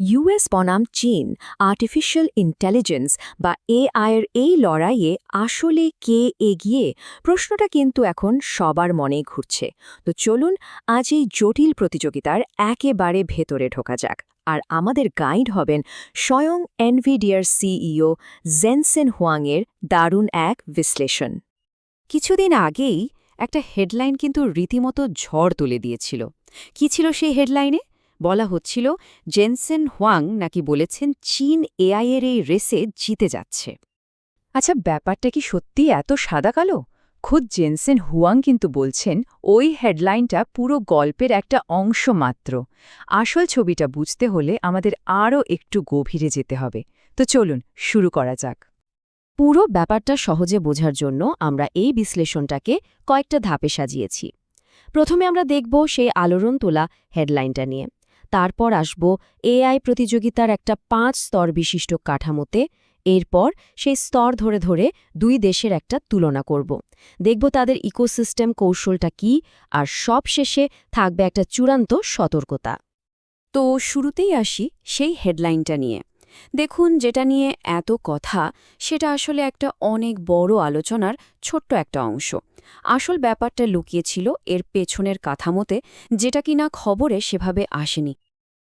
US বনাম চীন artificial intelligence বা এআইয়ের এই লড়াইয়ে আসলে কে এগিয়ে? প্রশ্নটা কিন্তু এখন সবার মনেই ঘুরছে। তো চলুন আজ এই জটিল প্রতিযোগিতার একেবারে ভেতরে ঢোকা যাক। আর আমাদের গাইড হবেন স্বয়ং এনভিডিয়ার সিইও জেনসেন হোয়াংয়ের দারুণ এক বিশ্লেষণ। কিছুদিন আগেই একটা হেডলাইন কিন্তু রীতিমতো ঝড় তুলে দিয়েছিল। কি ছিল সেই হেডলাইনে? বলা হচ্ছিল, জেনসেন হোয়াং নাকি বলেছেন চীন এআইয়ের এই রেসে জিতে যাচ্ছে। আচ্ছা ব্যাপারটা কি সত্যি এত সাদা কালো? খুদ জেনসেন হুয়াং কিন্তু বলছেন, ওই হেডলাইনটা পুরো গল্পের একটা অংশ মাত্র। আসল ছবিটা বুঝতে হলে আমাদের আরও একটু গভীরে যেতে হবে। তো চলুন, শুরু করা যাক। পুরো ব্যাপারটা সহজে বোঝার জন্য আমরা এই বিশ্লেষণটাকে কয়েকটা ধাপে সাজিয়েছি। প্রথমে আমরা দেখব সেই আলোড়ন তোলা হেডলাইনটা নিয়ে। তারপর আসব এআই প্রতিযোগিতার একটা পাঁচ স্তর বিশিষ্ট কাঠামোতে। এরপর সেই স্তর ধরে ধরে দুই দেশের একটা তুলনা করব। দেখব তাদের ইকোসিস্টেম কৌশলটা কি, আর সব শেষে থাকবে একটা চূড়ান্ত সতর্কতা। তো শুরুতেই আসি সেই হেডলাইনটা নিয়ে। দেখুন, যেটা নিয়ে এত কথা, সেটা আসলে একটা অনেক বড় আলোচনার ছোট্ট একটা অংশ। আসল ব্যাপারটা লুকিয়েছিল এর পেছনের কাঠামোতে, যেটা কিনা খবরে সেভাবে আসেনি।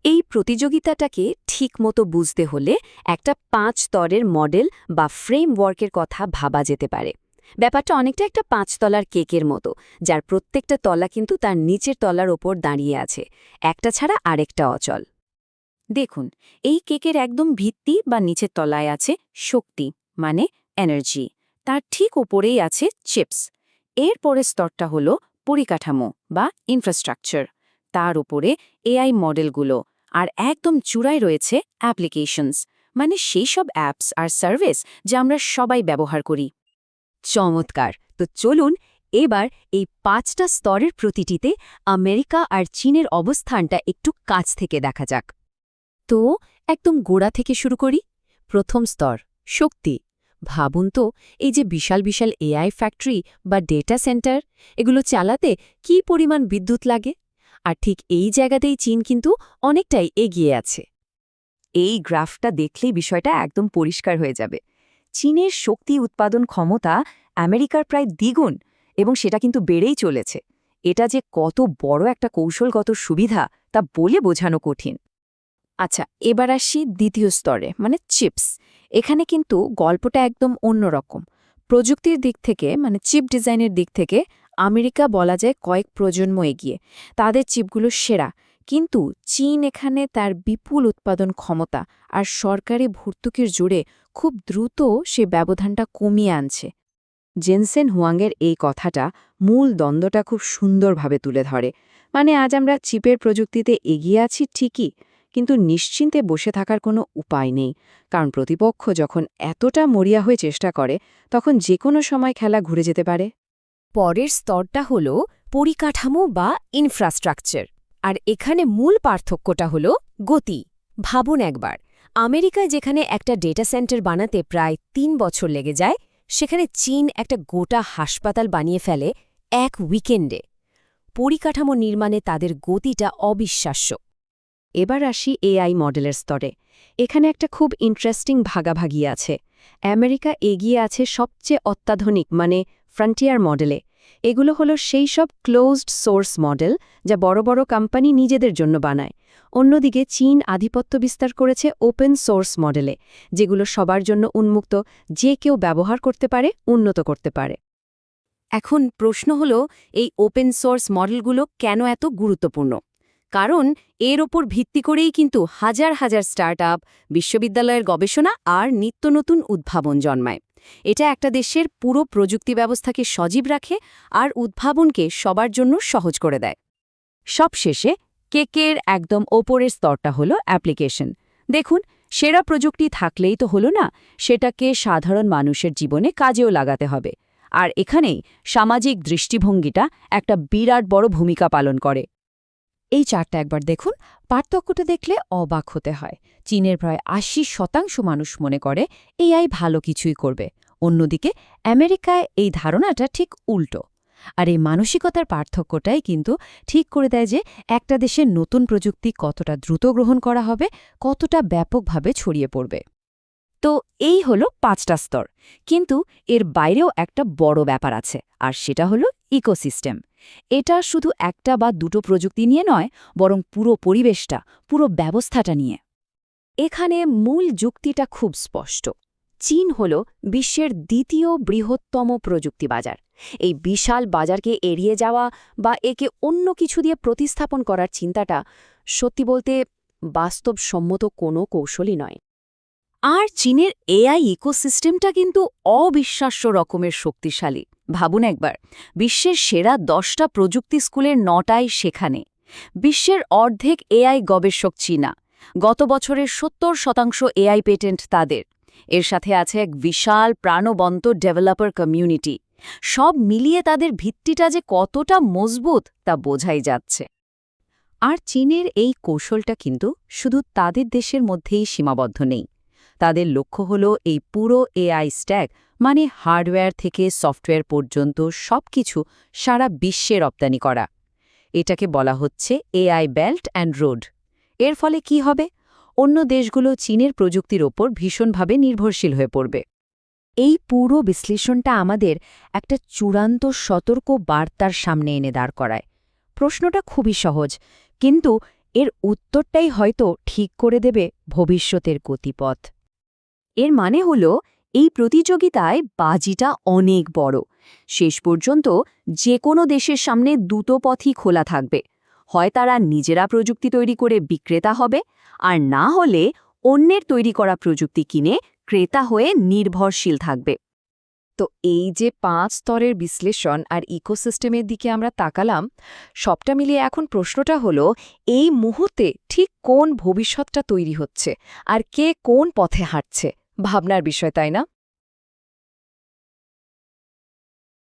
এই প্রতিযোগিতাটাকে ঠিকমতো বুঝতে হলে একটা পাঁচ স্তরের মডেল বা ফ্রেমওয়ার্কের কথা ভাবা যেতে পারে। ব্যাপারটা অনেকটা একটা পাঁচতলার কেকের মতো, যার প্রত্যেকটা তলা কিন্তু তার নিচের তলার ওপর দাঁড়িয়ে আছে, একটা ছাড়া আরেকটা অচল। দেখুন, এই কেকের একদম ভিত্তি বা নিচের তলায় আছে শক্তি মানে এনার্জি। তার ঠিক ওপরেই আছে চিপস। এর পরের স্তরটা হল পরিকাঠামো বা ইনফ্রাস্ট্রাকচার। তার উপরে এআই মডেলগুলো আর একদম চূড়ায় রয়েছে অ্যাপ্লিকেশনস মানে সেই সব অ্যাপস আর সার্ভিস যা আমরা সবাই ব্যবহার করি। চমৎকার! তো চলুন এবার এই পাঁচটা স্তরের প্রতিটিতে আমেরিকা আর চীনের অবস্থানটা একটু কাছ থেকে দেখা যাক। তো একদম গোড়া থেকে শুরু করি। প্রথম স্তর, শক্তি। ভাবুন তো, এই যে বিশাল বিশাল এআই ফ্যাক্টরি বা ডেটা সেন্টার, এগুলো চালাতে কি পরিমাণ বিদ্যুৎ লাগে? আর ঠিক এই জায়গাতেই চীন কিন্তু অনেকটাই এগিয়ে আছে। এই গ্রাফটা দেখলেই বিষয়টা একদম পরিষ্কার হয়ে যাবে। চীনের শক্তি উৎপাদন ক্ষমতা আমেরিকার প্রায় দ্বিগুণ এবং সেটা কিন্তু বেড়েই চলেছে। এটা যে কত বড় একটা কৌশলগত সুবিধা তা বলে বোঝানো কঠিন। আচ্ছা এবার আসি দ্বিতীয় স্তরে মানে চিপস। এখানে কিন্তু গল্পটা একদম অন্যরকম। প্রযুক্তির দিক থেকে মানে চিপ ডিজাইনের দিক থেকে আমেরিকা বলা যায় কয়েক প্রজন্ম এগিয়ে। তাদের চিপগুলো সেরা। কিন্তু চীন এখানে তার বিপুল উৎপাদন ক্ষমতা আর সরকারি ভর্তুকির জুড়ে খুব দ্রুত সে ব্যবধানটা কমিয়ে আনছে। জেনসেন হুয়াংয়ের এই কথাটা মূল দ্বন্দ্বটা খুব সুন্দরভাবে তুলে ধরে। মানে আজ আমরা চিপের প্রযুক্তিতে এগিয়ে আছি ঠিকই, কিন্তু নিশ্চিন্তে বসে থাকার কোনো উপায় নেই। কারণ প্রতিপক্ষ যখন এতটা মরিয়া হয়ে চেষ্টা করে, তখন যে কোনো সময় খেলা ঘুরে যেতে পারে। পরের স্তরটা হল পরিকাঠামো বা ইনফ্রাস্ট্রাকচার আর এখানে মূল পার্থক্যটা হল গতি। ভাবুন একবার, আমেরিকায় যেখানে একটা ডেটা সেন্টার বানাতে প্রায় তিন বছর লেগে যায়, সেখানে চীন একটা গোটা হাসপাতাল বানিয়ে ফেলে এক উইকেন্ডে পরিকাঠামো নির্মাণে তাদের গতিটা অবিশ্বাস্য। এবার আসি এআই মডেলের স্তরে। এখানে একটা খুব ইন্টারেস্টিং ভাগাভাগি আছে। আমেরিকা এগিয়ে আছে সবচেয়ে অত্যাধুনিক মানে ফ্রন্টিয়ার মডেলে এগুলো হলো সেই সব ক্লোজড সোর্স মডেল যা বড় বড় কোম্পানি নিজেদের জন্য বানায়। অন্যদিকে চীন আধিপত্য বিস্তার করেছে ওপেন সোর্স মডেলে যেগুলো সবার জন্য উন্মুক্ত, যে কেউ ব্যবহার করতে পারে, উন্নত করতে পারে। এখন প্রশ্ন হল, এই ওপেন সোর্স মডেলগুলো কেন এত গুরুত্বপূর্ণ? কারণ এর ওপর ভিত্তি করেই কিন্তু হাজার হাজার স্টার্ট বিশ্ববিদ্যালয়ের গবেষণা আর নিত্য নতুন উদ্ভাবন জন্মায়। এটা একটা দেশের পুরো প্রযুক্তি ব্যবস্থাকে সজীব রাখে আর উদ্ভাবনকে সবার জন্য সহজ করে দেয়। সবশেষে, কেকের একদম ওপরের স্তরটা হলো অ্যাপ্লিকেশন। দেখুন, সেরা প্রযুক্তি থাকলেই তো হলো না, সেটাকে সাধারণ মানুষের জীবনে কাজেও লাগাতে হবে। আর এখানেই সামাজিক দৃষ্টিভঙ্গিটা একটা বিরাট বড় ভূমিকা পালন করে। এই চারটা একবার দেখুন। পার্থক্যটা দেখলে অবাক হতে হয়। চীনের প্রায় আশি শতাংশ মানুষ মনে করে এআই ভালো কিছুই করবে। অন্যদিকে আমেরিকায় এই ধারণাটা ঠিক উল্টো। আর এই মানসিকতার পার্থক্যটাই কিন্তু ঠিক করে দেয় যে একটা দেশের নতুন প্রযুক্তি কতটা দ্রুত গ্রহণ করা হবে, কতটা ব্যাপকভাবে ছড়িয়ে পড়বে। তো এই হলো পাঁচটা স্তর। কিন্তু এর বাইরেও একটা বড় ব্যাপার আছে, আর সেটা হলো ইকোসিস্টেম। এটা শুধু একটা বা দুটো প্রযুক্তি নিয়ে নয়, বরং পুরো পরিবেশটা, পুরো ব্যবস্থাটা নিয়ে। এখানে মূল যুক্তিটা খুব স্পষ্ট। চীন হল বিশ্বের দ্বিতীয় বৃহত্তম প্রযুক্তি বাজার। এই বিশাল বাজারকে এড়িয়ে যাওয়া বা একে অন্য কিছু দিয়ে প্রতিস্থাপন করার চিন্তাটা সত্যি বলতে বাস্তবসম্মত কোনো কৌশলই নয়। আর চীনের এআই ইকোসিস্টেমটা কিন্তু অবিশ্বাস্য রকমের শক্তিশালী। ভাবুন একবার, বিশ্বের সেরা দশটা প্রযুক্তি স্কুলের নটাই সেখানে। বিশ্বের অর্ধেক এআই গবেষক চীনা। গত বছরের সত্তর শতাংশ এআই পেটেন্ট তাদের। এর সাথে আছে এক বিশাল প্রাণবন্ত ডেভেলপার কমিউনিটি। সব মিলিয়ে তাদের ভিত্তিটা যে কতটা মজবুত, তা বোঝাই যাচ্ছে। আর চীনের এই কৌশলটা কিন্তু শুধু তাদের দেশের মধ্যেই সীমাবদ্ধ নেই। তাদের লক্ষ্য হল এই পুরো এআই স্ট্যাক মানে হার্ডওয়্যার থেকে সফটওয়্যার পর্যন্ত সবকিছু সারা বিশ্বে রপ্তানি করা। এটাকে বলা হচ্ছে এআই বেল্ট অ্যান্ড রোড। এর ফলে কি হবে? অন্য দেশগুলো চীনের প্রযুক্তির ওপর ভীষণভাবে নির্ভরশীল হয়ে পড়বে। এই পুরো বিশ্লেষণটা আমাদের একটা চূড়ান্ত সতর্ক বার্তার সামনে এনে দাঁড় করায়। প্রশ্নটা খুবই সহজ, কিন্তু এর উত্তরটাই হয়তো ঠিক করে দেবে ভবিষ্যতের গতিপথ। এর মানে হল এই প্রতিযোগিতায় বাজিটা অনেক বড়। শেষ পর্যন্ত যে কোনো দেশের সামনে দুটো পথই খোলা থাকবে। হয় তারা নিজেরা প্রযুক্তি তৈরি করে বিক্রেতা হবে, আর না হলে অন্যের তৈরি করা প্রযুক্তি কিনে ক্রেতা হয়ে নির্ভরশীল থাকবে। তো এই যে পাঁচ স্তরের বিশ্লেষণ আর ইকোসিস্টেমের দিকে আমরা তাকালাম, সবটা মিলিয়ে এখন প্রশ্নটা হলো, এই মুহূর্তে ঠিক কোন ভবিষ্যৎটা তৈরি হচ্ছে? আর কে কোন পথে হাঁটছে? ভাবনার বিষয় তাই না?